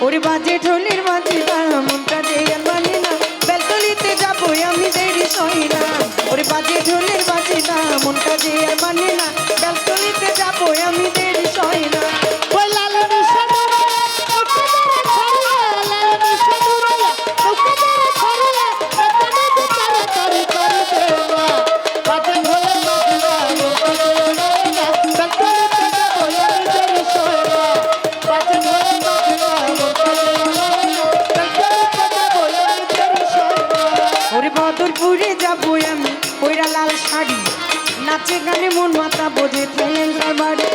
ওরে বাজে ঢোলের মাঝে নাচে গানে মন মাতা বোঝে থাইল্যান্ড বাড়ি।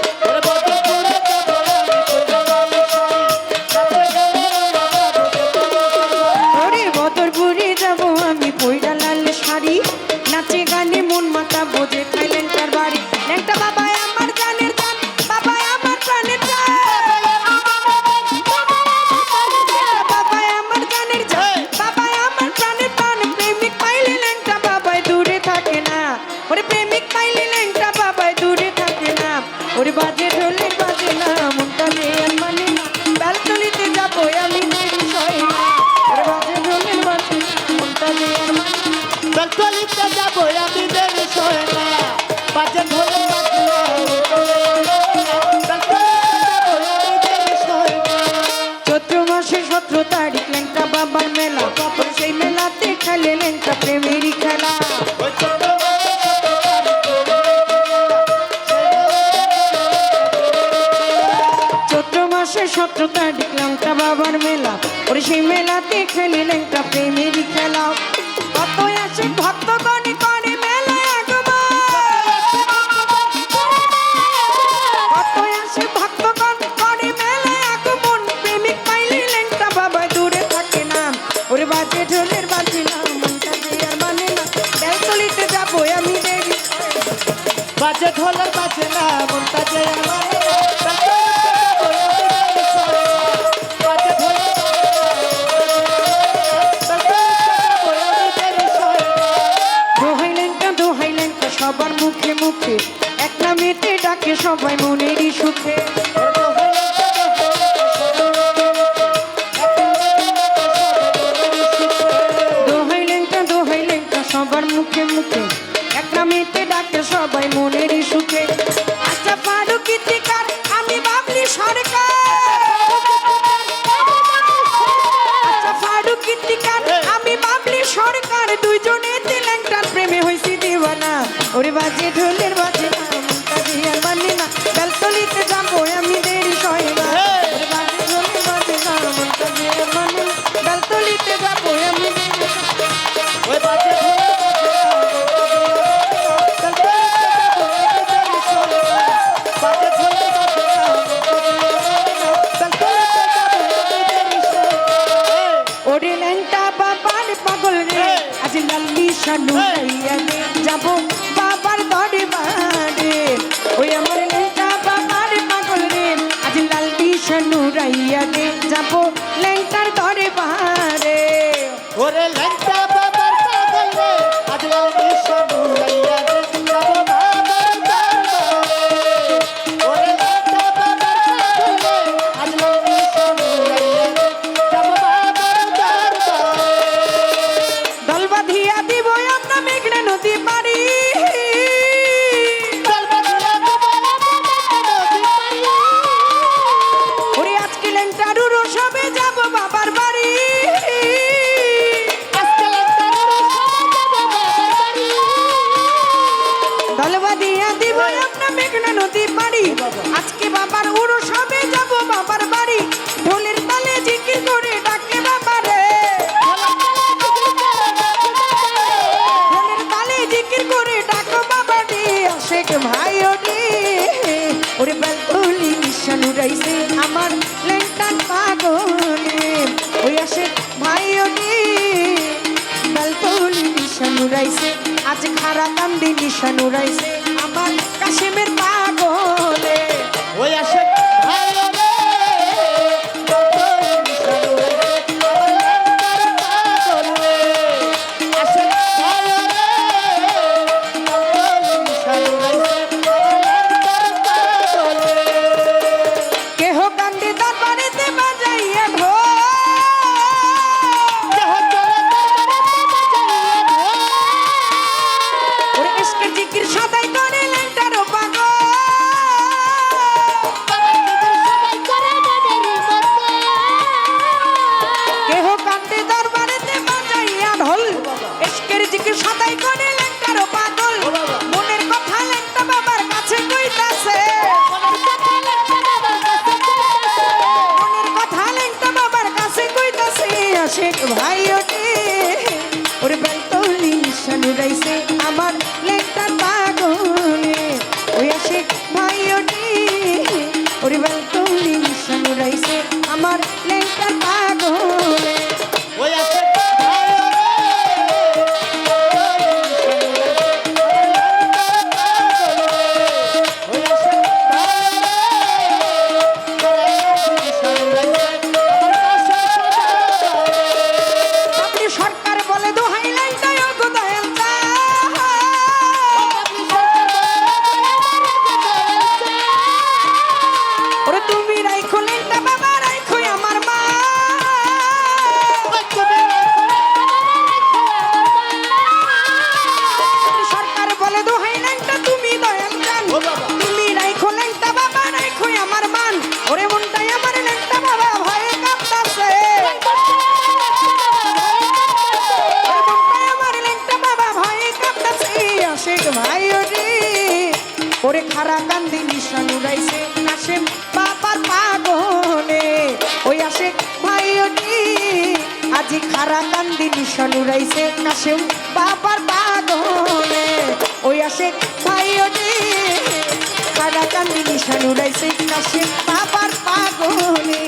খেলাও। কত আসে ভক্তগণে করে মেলা কত না। ওরে বাজে ঢোলের বাজে না, মনটা যে আর মানে না। তেল তুলিতে আমি না, মনটা মুখে। একটা মেতে ডাকে সবাই মনেরই সুখে সবার মুখে মুখে। একটা নামেতে ডাকে সবাই মনেরই সুখে বাজে ঢোলের কালবা দিয়া দিব হ্যাঁ। আমরা মেঘনা নদী পাড়ি। আজকে বাবার উড়ো সবে যাব বাবার বাড়ি। ঢোলের তালে জিকির করে ডাকে বাবারে। ঢোলের তালে জিকির করে ডাকো বাবা আশেক ভাই ওরে। ওরে বেলতুলি নিশানুরাইছে তারা নন্দিনী সানুরাইছে ওরে তুমি সামুরাইছে আমার তুমি তারা কান্দিনী সনুরাইছে কাশেও বাবার পাগলে। ওই আসে ভাইও তারা কান্দিনী সনুরাইছে কাশে বাবার পাগলে।